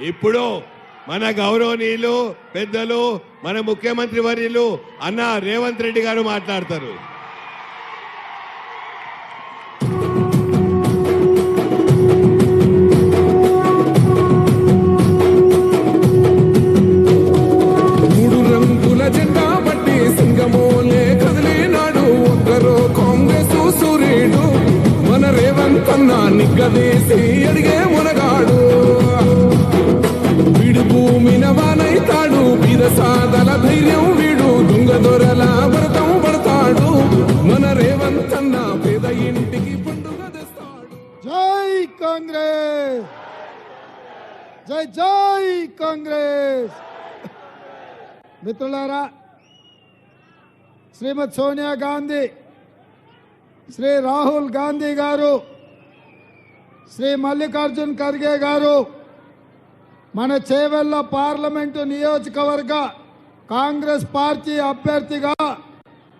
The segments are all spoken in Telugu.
ఇప్పుడు మన గౌరవనీయులు పెద్దలు మన ముఖ్యమంత్రి వర్యులు అన్న రేవంత్ రెడ్డి గారు మాట్లాడతారు. మూడు రంగుల సూర్యుడు. మన రేవంత్ అన్న నిగ్గదీసి అడిగే మునగాడు. భూమిన వానైతాడు. బిరసాదల ధైర్యం వీడు. దొంగ దొరల వ్రతం పడతాడు. మన రేవంతన్న పేద ఇంటికి పండుగ తెస్తాడు. జై కాంగ్రెస్! జై జై కాంగ్రెస్! మిత్రులారా శ్రీమతి సోనియా గాంధీ శ్రీ రాహుల్ గాంధీ గారు శ్రీ మల్లికార్జున్ ఖర్గే గారు మన చేవెళ్ళ పార్లమెంటు నియోజకవర్గ కాంగ్రెస్ పార్టీ అభ్యర్థిగా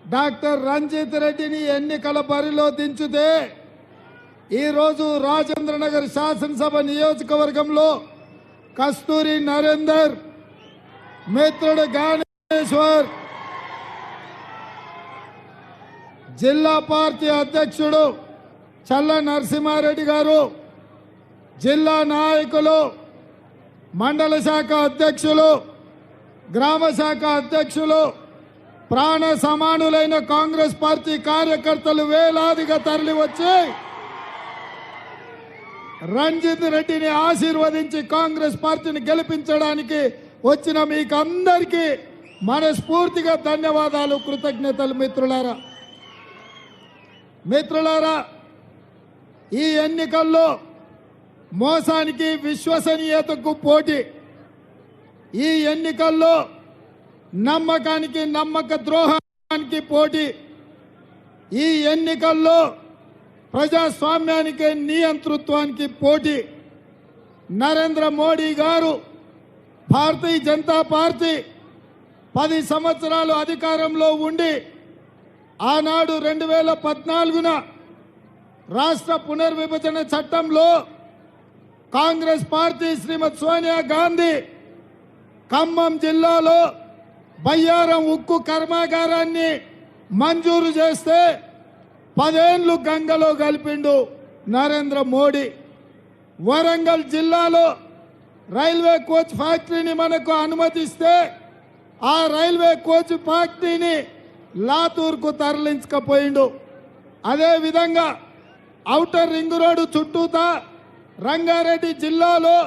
డాక్టర్ రంజిత్ రెడ్డిని ఎన్నికల బరిలో దించితే ఈరోజు రాజేంద్రనగర్ శాసనసభ నియోజకవర్గంలో కస్తూరి నరేందర్ మిత్రుడు గానేశ్వర్ జిల్లా పార్టీ అధ్యక్షుడు చల్ల నరసింహారెడ్డి గారు జిల్లా నాయకులు మండల శాఖ అధ్యక్షులు గ్రామ శాఖ అధ్యక్షులు ప్రాణ సమానులైన కాంగ్రెస్ పార్టీ కార్యకర్తలు వేలాదిగా తరలి వచ్చి రంజిత్ రెడ్డిని ఆశీర్వదించి కాంగ్రెస్ పార్టీని గెలిపించడానికి వచ్చిన మీకు అందరికీ మనస్ఫూర్తిగా ధన్యవాదాలు కృతజ్ఞతలు మిత్రులారా. మిత్రులారా ఈ ఎన్నికల్లో మోసానికి విశ్వసనీయతకు పోటీ. ఈ ఎన్నికల్లో నమ్మకానికి నమ్మక ద్రోహానికి పోటీ. ఈ ఎన్నికల్లో ప్రజాస్వామ్యానికి నియంతృత్వానికి పోటీ. నరేంద్ర మోడీ గారు భారతీయ జనతా పార్టీ పది సంవత్సరాలు అధికారంలో ఉండి ఆనాడు రెండు వేల పద్నాలుగున రాష్ట్ర పునర్విభజన చట్టంలో కాంగ్రెస్ పార్టీ శ్రీమతి సోనియా గాంధీ ఖమ్మం జిల్లాలో బయ్యారం ఉక్కు కర్మాగారాన్ని మంజూరు చేస్తే పదేళ్ళు గంగలో కలిపిండు నరేంద్ర మోడీ. వరంగల్ జిల్లాలో రైల్వే కోచ్ ఫ్యాక్టరీని మనకు అనుమతిస్తే ఆ రైల్వే కోచ్ ఫ్యాక్టరీని లాతూర్కు తరలించకపోయిండు. అదేవిధంగా ఔటర్ రింగ్ రోడ్డు చుట్టూతా రంగారెడ్డి జిల్లాలో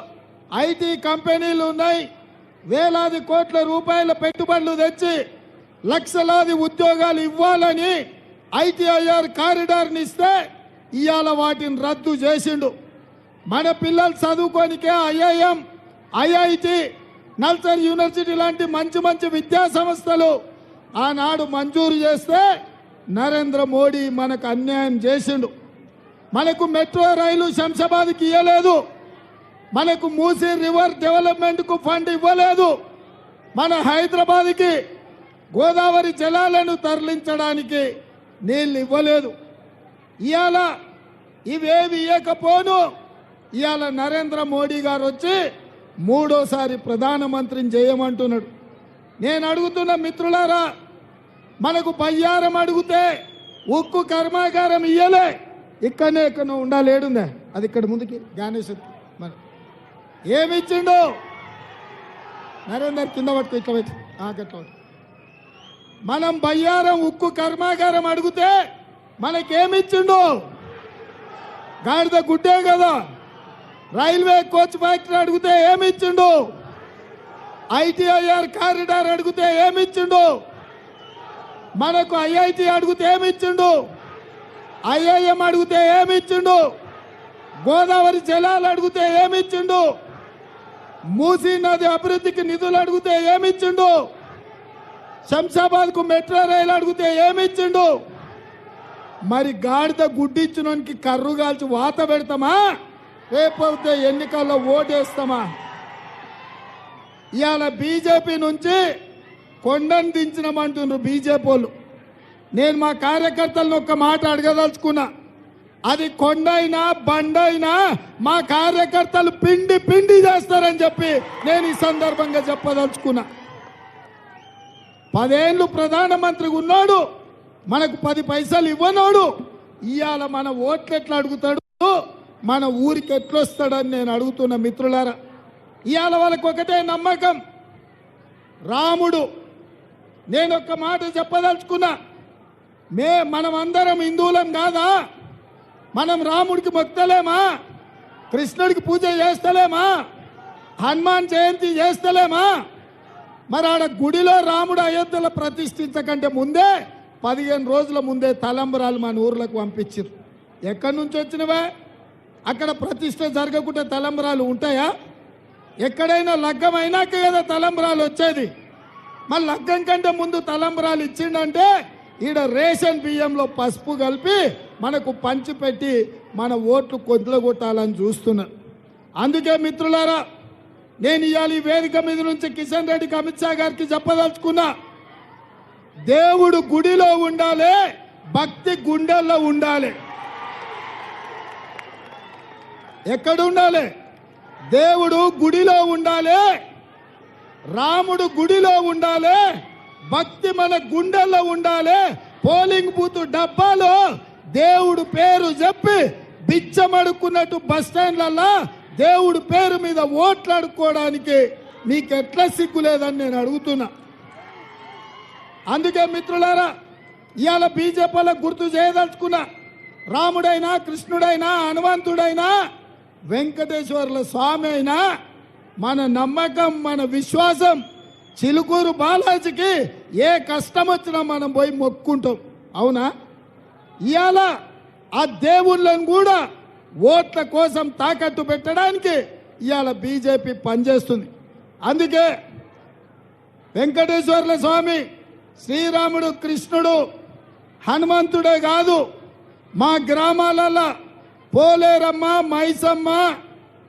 ఐటీ కంపెనీలు ఉన్నాయి. వేలాది కోట్ల రూపాయల పెట్టుబడులు తెచ్చి లక్షలాది ఉద్యోగాలు ఇవ్వాలని ఐటీఐఆర్ కారిడార్ని ఇస్తే ఇవాళ వాటిని రద్దు చేసిండు. మన పిల్లలు చదువుకోనికే ఐఐఎం ఐఐటి నల్సర్ యూనివర్సిటీ లాంటి మంచి మంచి విద్యా సంస్థలు ఆనాడు మంజూరు చేస్తే నరేంద్ర మోడీ మనకు అన్యాయం చేసిండు. మనకు మెట్రో రైలు శంషాబాద్కి ఇవ్వలేదు మనకు మూసీ రివర్ డెవలప్మెంట్కు ఫండ్ ఇవ్వలేదు. మన హైదరాబాద్కి గోదావరి జలాలను తరలించడానికి నీళ్ళు ఇవ్వలేదు. ఇవాళ ఇవేవి ఇవ్వకపోను ఇవాళ నరేంద్ర మోడీ గారు వచ్చి మూడోసారి ప్రధానమంత్రిని చేయమంటున్నాడు. నేను అడుగుతున్న మిత్రులారా మనకు బయ్యారం అడిగితే ఉక్కు కర్మాగారం ఇయ్యలే. ఇక్కడనే ఇక్కడ ఉండాలేడుందే అది ఇక్కడ ముందుకి గానేశ్వర్ మరి. ఏమిచ్చిండు? నరేందర్ కింద పట్టుకు ఇట్లా వచ్చి ఆ, గట్ల మనం బయ్యారం ఉక్కు కర్మాగారం అడిగితే మనకేమిచ్చిండు? గాడిద గుడ్డే కదా. రైల్వే కోచ్ ఫ్యాక్టరీ అడిగితే ఏమిచ్చిండు? ఐటీఐఆర్ కారిడార్ అడిగితే ఏమిచ్చిండు? మనకు ఐఐటి అడిగితే ఏమిచ్చిండు? ఐఏఎం అడిగితే ఏమిచ్చిండు? గోదావరి జలాలు అడిగితే ఏమిచ్చిండు? మూసీ నది అభివృద్ధికి నిధులు అడిగితే ఏమిచ్చిండు? శంషాబాద్కు మెట్రో రైలు అడిగితే ఏమిచ్చిండు? మరి గాడిద గుడ్డిచ్చినోనికి కర్రు కాల్చి వాత పెడతామా? రేపొద్దు ఎన్నికల్లో ఓటేస్తామా? ఇవాళ బీజేపీ నుంచి కొండను దించినామంటున్నారు బీజేపీ వాళ్ళు. నేను మా కార్యకర్తలను ఒక్క మాట అడగదలుచుకున్నా. అది కొండైనా బండైనా మా కార్యకర్తలు పిండి పిండి చేస్తారని చెప్పి నేను ఈ సందర్భంగా చెప్పదలుచుకున్నా. పదేళ్ళు ప్రధానమంత్రి ఉన్నాడు. మనకు పది పైసలు ఇవ్వనోడు. ఇవాళ మన ఓట్లు ఎట్లా అడుగుతాడు? మన ఊరికి ఎట్లొస్తాడని నేను అడుగుతున్న మిత్రులారా ఇవాళ వాళ్ళకు ఒకటే నమ్మకం. రాముడు నేను ఒక మాట చెప్పదలుచుకున్నా. మే మనం అందరం హిందువులం కాదా? మనం రాముడికి భక్తలేమా కృష్ణుడికి పూజ చేస్తలేమా? హనుమాన్ జయంతి చేస్తలేమా? మరి ఆడ గుడిలో రాముడు అయోధ్యలో ప్రతిష్ఠించకంటే ముందే పదిహేను రోజుల ముందే తలంబరాలు మన ఊర్లకు పంపించారు ఎక్కడి నుంచి వచ్చినవే? అక్కడ ప్రతిష్ట జరగకుండా తలంబరాలు ఉంటాయా? ఎక్కడైనా లగ్గం అయినాక కదా తలంబరాలు వచ్చేది. మరి లగ్గం కంటే ముందు తలంబరాలు ఇచ్చిండంటే ఈడ రేషన్ బియ్యంలో పసుపు కలిపి మనకు పంచి పెట్టి మన ఓట్లు కొద్దులగొట్టాలని చూస్తున్నారు అందుకే మిత్రులారా నేను ఇవాళ ఈ వేదిక మీద నుంచి కిషన్ రెడ్డికి అమిత్ షా గారికి చెప్పదలుచుకున్నా దేవుడు గుడిలో ఉండాలి భక్తి గుండెల్లో ఉండాలి. ఎక్కడ ఉండాలి? దేవుడు గుడిలో ఉండాలి రాముడు గుడిలో ఉండాలి భక్తి మన గుండెల్లో ఉండాలి. పోలింగ్ బూత్ డబ్బాలో దేవుడు పేరు చెప్పి బిచ్చమడుకున్నట్టు బస్ స్టాండ్లల్లా దేవుడు పేరు మీద ఓట్లు అడుక్కోవడానికి మీకు ఎట్లా సిగ్గు లేదని నేను అడుగుతున్నా. అందుకే మిత్రులారా ఇవాళ బీజేపీలో గుర్తు చేయదలుచుకున్నా రాముడైనా కృష్ణుడైనా హనుమంతుడైనా వెంకటేశ్వర్ల స్వామి అయినా మన నమ్మకం మన విశ్వాసం చిలుకూరు బాలాజీకి ఏ కష్టం వచ్చినా మనం పోయి మొక్కుంటాం. అవునా? ఇవాళ ఆ దేవుళ్ళను కూడా ఓట్ల కోసం తాకట్టు పెట్టడానికి ఇవాళ బీజేపీ పనిచేస్తుంది. అందుకే వెంకటేశ్వర్ల స్వామి శ్రీరాముడు కృష్ణుడు హనుమంతుడే కాదు మా గ్రామాలలో పోలేరమ్మ మైసమ్మ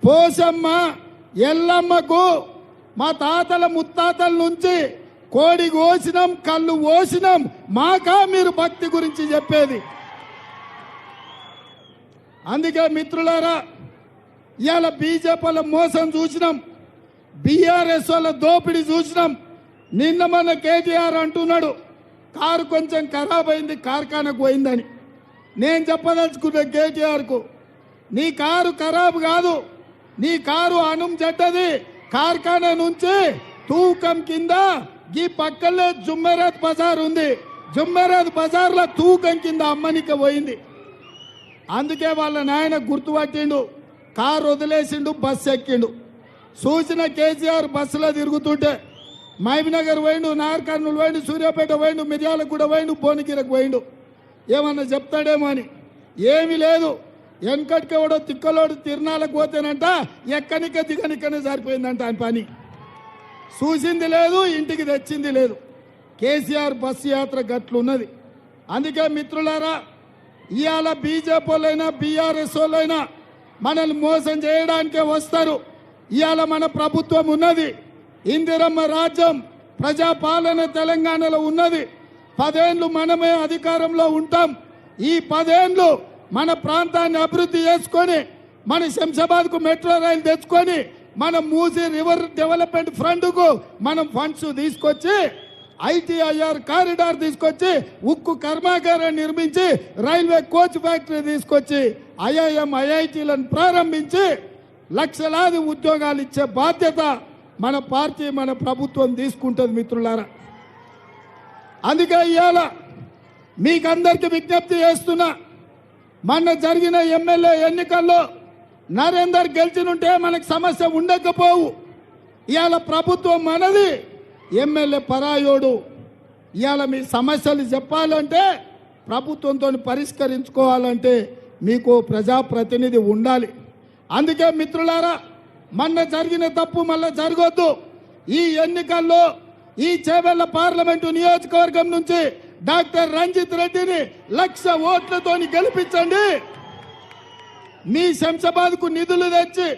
పోసమ్మ ఎల్లమ్మకు మా తాతల ముత్తాతల నుంచి కోడి కోసినాం కళ్ళు ఓసినాం మాకా మీరు భక్తి గురించి చెప్పేది. అందుకే మిత్రులారా ఇవాళ బీజేపీల మోసం చూసినాం. బీఆర్ఎస్ వాళ్ళ దోపిడీ చూసినాం. నిన్న మన కేటీఆర్ అంటున్నాడు కారు కొంచెం ఖరాబ్ అయింది కార్ఖానకు పోయిందని. నేను చెప్పదలుచుకున్న కేటీఆర్కు నీ కారు ఖరాబ్ కాదు నీ కారు అనుం చెడ్డది. కార్ఖానా నుంచి తూకం కింద ఈ పక్కనే జుమ్మెరాత్ బజార్ ఉంది. జుమ్మెరాత్ బజార్లో తూకం కింద అమ్మనికి పోయింది. అందుకే వాళ్ళ నాయన గుర్తుపట్టిండు కారు వదిలేసిండు బస్సు ఎక్కిండు. చూసిన కేసీఆర్ బస్సులో తిరుగుతుంటే మహబీనగర్ పోయిండు నార్కర్నూలు పోయిండు సూర్యాపేట పోయిండు మిర్యాలగూడ పోయిండు భువనగిరికి పోయిండు. ఏమన్నా చెప్తాడేమో అని. ఏమీ లేదు. వెనకటికి ఎవడో తిక్కలోడు తిరణాలకు పోతేనంట ఎక్కనిక దిగనికనే సరిపోయిందంట ఆయన పని. చూసింది లేదు ఇంటికి తెచ్చింది లేదు. కేసీఆర్ బస్సు యాత్ర గట్లున్నది. అందుకే మిత్రులారా ఇవాళ బీజేపీ వాళ్ళైనా బీఆర్ఎస్ వాళ్ళైనా మనల్ని మోసం చేయడానికే వస్తారు. ఇవాళ మన ప్రభుత్వం ఉన్నది. ఇందిరమ్మ రాజ్యం ప్రజాపాలన తెలంగాణలో ఉన్నది. పదేండ్లు మనమే అధికారంలో ఉంటాం. ఈ పదేండ్లు మన ప్రాంతాన్ని అభివృద్ధి చేసుకొని మన శంషాబాద్కు మెట్రో రైలు తెచ్చుకొని మన మూసి రివర్ డెవలప్మెంట్ ఫ్రంట్కు మనం ఫండ్స్ తీసుకొచ్చి ఐటీఐఆర్ కారిడార్ తీసుకొచ్చి ఉక్కు కర్మాగారం నిర్మించి రైల్వే కోచ్ ఫ్యాక్టరీ తీసుకొచ్చి ఐఐఎం ఐఐటీలను ప్రారంభించి లక్షలాది ఉద్యోగాలు ఇచ్చే బాధ్యత మన పార్టీ మన ప్రభుత్వం తీసుకుంటుంది మిత్రులారా. అందుకే ఇవాళ మీకందరికీ విజ్ఞప్తి చేస్తున్నా మొన్న జరిగిన ఎమ్మెల్యే ఎన్నికల్లో నరేందర్ గెలిచినుంటే మనకు సమస్య ఉండకపోవు. ఇవాళ ప్రభుత్వం మనది ఎమ్మెల్యే పరాయోడు. ఇవాళ మీ సమస్యలు చెప్పాలంటే ప్రభుత్వంతో పరిష్కరించుకోవాలంటే మీకు ప్రజాప్రతినిధి ఉండాలి. అందుకే మిత్రులారా మొన్న జరిగిన తప్పు మళ్ళీ జరగొద్దు. ఈ ఎన్నికల్లో ఈ చేవెళ్ళ పార్లమెంటు నియోజకవర్గం నుంచి డాక్టర్ రంజిత్ రెడ్డిని లక్ష ఓట్లతోని గెలిపించండి. మీ శంషాబాద్కు నిధులు తెచ్చి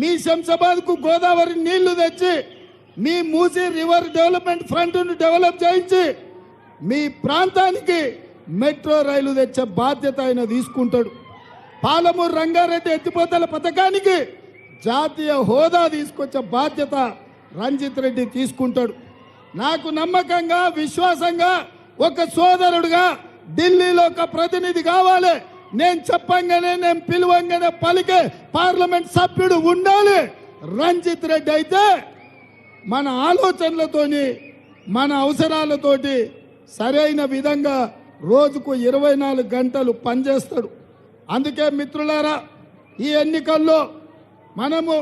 మీ శంషాబాద్కు గోదావరి నీళ్ళు తెచ్చి మీ మూసీ రివర్ డెవలప్మెంట్ ఫ్రంట్ను డెవలప్ చేయించి మీ ప్రాంతానికి మెట్రో రైలు తెచ్చే బాధ్యత ఆయన తీసుకుంటాడు. పాలమూరు రంగారెడ్డి ఎత్తిపోతల పథకానికి జాతీయ హోదా తీసుకొచ్చే బాధ్యత రంజిత్ రెడ్డి తీసుకుంటాడు. నాకు నమ్మకంగా విశ్వాసంగా ఒక సోదరుడుగా ఢిల్లీలో ఒక ప్రతినిధి కావాలి. నేను చెప్పంగానే నేను పిలువంగానే పలికే పార్లమెంట్ సభ్యుడు ఉండాలి. రంజిత్ రెడ్డి అయితే మన ఆలోచనలతోని మన అవసరాలతోటి సరైన విధంగా రోజుకు ఇరవై నాలుగు గంటలు పనిచేస్తాడు. అందుకే మిత్రులారా ఈ ఎన్నికల్లో మనము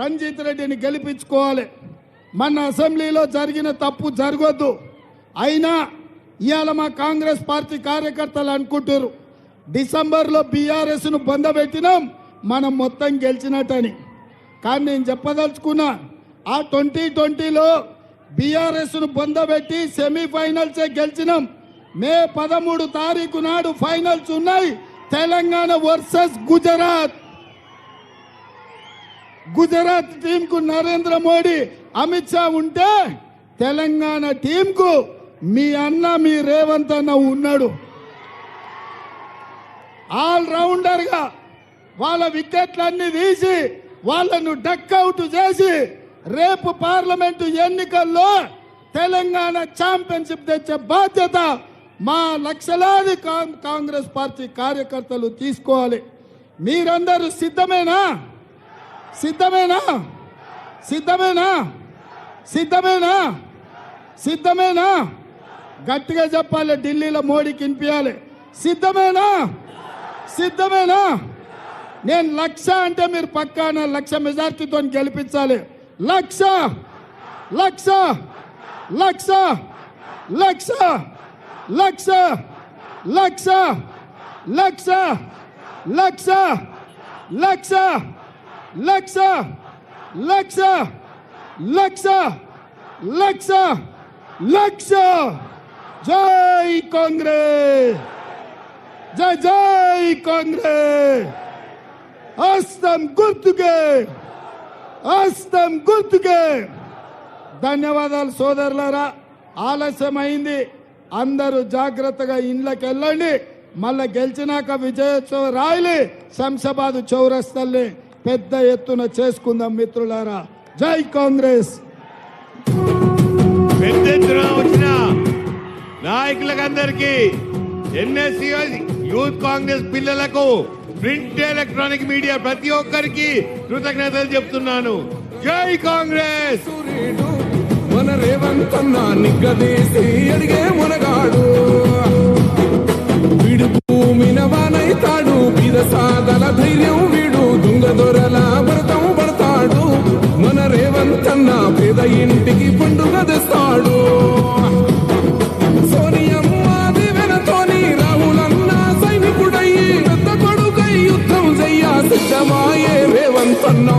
రంజిత్ రెడ్డిని గెలిపించుకోవాలి. మన అసెంబ్లీలో జరిగిన తప్పు జరగొద్దు. అయినా ఇవాళ మా కాంగ్రెస్ పార్టీ కార్యకర్తలు అనుకుంటారు. డిసెంబర్లో బీఆర్ఎస్ను పొందబెట్టినాం మనం మొత్తం గెలిచినట్టని. కానీ నేను చెప్పదలుచుకున్నా ఆ ట్వంటీ ట్వంటీలో బీఆర్ఎస్ను పొందబెట్టి సెమీఫైనల్సే గెలిచినాం. మే పదమూడు తారీఖు నాడు ఫైనల్స్ ఉన్నాయి తెలంగాణ వర్సెస్ గుజరాత్. గుజరాత్ టీంకు నరేంద్ర మోడీ అమిత్ షా ఉంటే తెలంగాణ టీంకు మీ అన్న మీ రేవంత్ అన్న ఉన్నాడు. ఆల్ రౌండర్గా వాళ్ళ వికెట్లన్నీ తీసి వాళ్ళను డక్అవుట్ చేసి రేపు పార్లమెంటు ఎన్నికల్లో తెలంగాణ ఛాంపియన్షిప్ తెచ్చే బాధ్యత మా లక్షలాది కాంగ్రెస్ పార్టీ కార్యకర్తలు తీసుకోవాలి. మీరందరూ సిద్ధమేనా? సిద్ధమేనా? సిద్ధమేనా? సిద్ధమేనా? సిద్ధమేనా? గట్టిగా చెప్పాలి ఢిల్లీలో మోడీకి వినిపించాలి సిద్ధమేనా సిద్ధమేనా నేను లక్ష అంటే మీరు పక్కాన లక్ష మెజార్టీతో గెలిపించాలి లక్ష లక్ష లక్ష లక్ష లక్ష లక్ష లక్ష లక్ష లక్ష లక్ష లక్ష లక్ష లక్ష లక్ష జై కాంగ్రెస్ జై జై కాంగ్రెస్ హస్తం గుర్తుకే! హస్తం గుర్తుకే! ధన్యవాదాలు సోదరులారా ఆలస్యమైంది. అందరూ జాగ్రత్తగా ఇండ్లకు వెళ్ళండి మళ్ళా గెలిచినాక విజయోత్సవ రాయలి శంషాబాద్ చౌరస్తల్ని పెద్ద ఎత్తున చేసుకుందాం మిత్రులారా. జై కాంగ్రెస్! పెద్ద ఎత్తున వచ్చిన నాయకులకందరికీ ఎన్ఎస్సి యూత్ కాంగ్రెస్ పిల్లలకు ప్రింట్ ఎలక్ట్రానిక్ మీడియా ప్రతి ఒక్కరికి కృతజ్ఞతలు చెప్తున్నాను. జై కాంగ్రెస్! సూర్యుడు మన రేవంతన్న నిగ్గదీసి అడిగే మునగాడు. వీడు భూమిన వానైతాడు బీద సాదల ధైర్యం వీడు దుంగ దొరల భరతం పడతాడు. మన రేవంత్ అన్న పేద ఇంటికి పండుగ తెస్తాడు. ಮಾಯೇವೇ ವಂತನ್ನೋ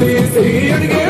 me, see it.